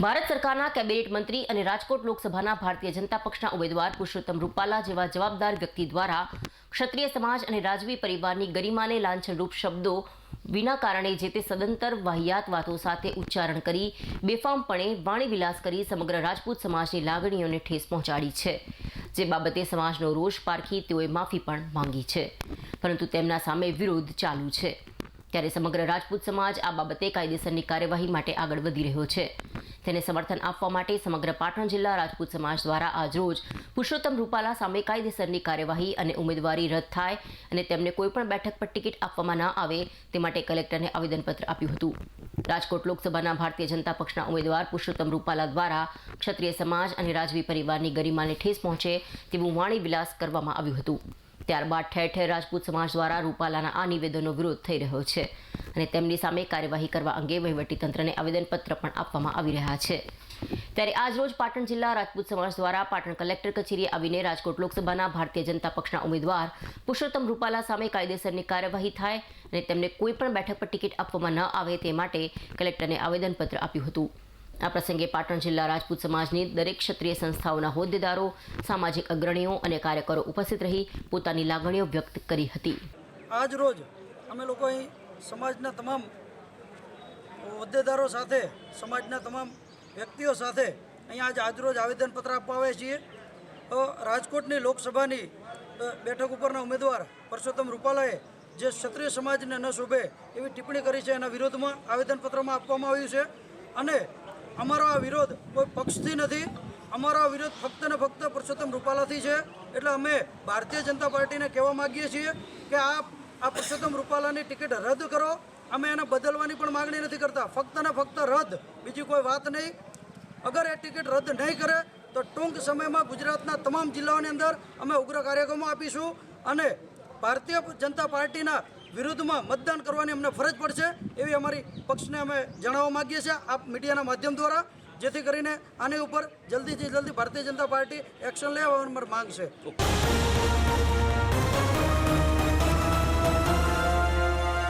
ભારત સરકારના કેબિનેટ મંત્રી અને રાજકોટ લોકસભાના ભારતીય જનતા પક્ષના ઉમેદવાર પુરુષોત્તમ રૂપાલા જેવા જવાબદાર વ્યક્તિ દ્વારા ક્ષત્રિય સમાજ અને રાજવી પરિવારની ગરિમાને લાંછનરૂપ શબ્દો વિના કારણે જે તે સદંતર વાહિયાત વાતો સાથે ઉચ્ચારણ કરી, બેફામપણે વાણીવિલાસ કરી સમગ્ર રાજપૂત સમાજની લાગણીઓને ઠેસ પહોંચાડી છે. જે બાબતે સમાજનો રોષ પારખી તેઓએ માફી પણ માંગી છે. પરંતુ તેમના સામે વિરોધ ચાલુ છે. ત્યારે સમગ્ર રાજપૂત સમાજ આ બાબતે કાયદેસરની કાર્યવાહી માટે આગળ વધી રહ્યો છે. તેને સમર્થન આપવા માટે સમગ્ર પાટણ જિલ્લા રાજપૂત સમાજ દ્વારા આજરોજ પુરુષોત્તમ રૂપાલા સામે કાયદેસરની કાર્યવાહી અને ઉમેદવારી રદ થાય અને તેમને કોઈપણ બેઠક પર ટિકિટ આપવામાં ન આવે તે માટે કલેક્ટરને આવેદનપત્ર આપ્યું હતું. રાજકોટ લોકસભાના ભારતીય જનતા પક્ષના ઉમેદવાર પુરુષોત્તમ રૂપાલા દ્વારા ક્ષત્રિય સમાજ અને રાજવી પરિવારની ગરિમાને ઠેસ પહોંચે તેવું વાણી વિલાસ કરવામાં આવ્યું હતું. ત્યારબાદ ઠેર ઠેર રાજપૂત સમાજ દ્વારા રૂપાલાના આ નિવેદનનો વિરોધ થઈ રહ્યો છે. અને તેમની સામે કાર્યવાહી કરવા અંગે વહીવટીતંત્રને આવેદનપત્ર પણ આપવામાં આવી રહ્યા છે. ત્યારે આજરોજ પાટણ જિલ્લા રાજપૂત સમાજ દ્વારા પાટણ કલેક્ટર કચેરીએ આવીને રાજકોટ લોકસભાના ભારતીય જનતા પક્ષના ઉમેદવાર પુરુષોત્તમ રૂપાલા સામે કાયદેસરની કાર્યવાહી થાય અને તેમને કોઈ પણ બેઠક પર ટિકિટ આપવામાં ન આવે તે માટે કલેક્ટરને આવેદનપત્ર આપ્યું હતું. આ પ્રસંગે પાટણ જિલ્લા રાજપૂત સમાજની દરેક ક્ષત્રિય સંસ્થાઓના હોદ્દેદારો, સામાજિક અગ્રણીઓ અને કાર્યકરો ઉપસ્થિત રહી પોતાની લાગણીઓ વ્યક્ત કરી હતી. આજ રોજ અમે લોકો અહીં સમાજના તમામ હોદ્દેદારો સાથે, સમાજના તમામ વ્યક્તિઓ સાથે અહીંયા આજ આજરોજ આવેદનપત્ર આપવા આવ્યા છીએ. રાજકોટની લોકસભાની બેઠક ઉપરના ઉમેદવાર પરસોત્તમ રૂપાલાએ જે ક્ષત્રિય સમાજને ન શોભે એવી ટિપ્પણી કરી છે, એના વિરોધમાં આવેદનપત્રમાં આપવામાં આવ્યું છે. અને અમારો આ વિરોધ કોઈ પક્ષથી નથી, અમારો આ વિરોધ ફક્ત ને ફક્ત પરસોત્તમ રૂપાલાથી છે. એટલે અમે ભારતીય જનતા પાર્ટીને કહેવા માગીએ છીએ કે આ આ પુરુષોત્તમ રૂપાલાની ટિકિટ રદ કરો. અમે એને બદલવાની પણ માગણી નથી કરતા. ફક્ત ને ફક્ત રદ. બીજી કોઈ વાત નહીં. અગર એ ટિકિટ રદ નહીં કરે, તો ટૂંક સમયમાં ગુજરાતના તમામ જિલ્લાઓની અંદર અમે ઉગ્ર કાર્યક્રમો આપીશું અને ભારતીય જનતા પાર્ટીના વિરુદ્ધમાં મતદાન કરવાની અમને ફરજ પડશે એવી અમારી પક્ષને અમે જણાવવા માગીએ છીએ આપ મીડિયાના માધ્યમ દ્વારા, જેથી કરીને આની ઉપર જલ્દીથી જલ્દી ભારતીય જનતા પાર્ટી એક્શન લેવા અમારી માંગ છે.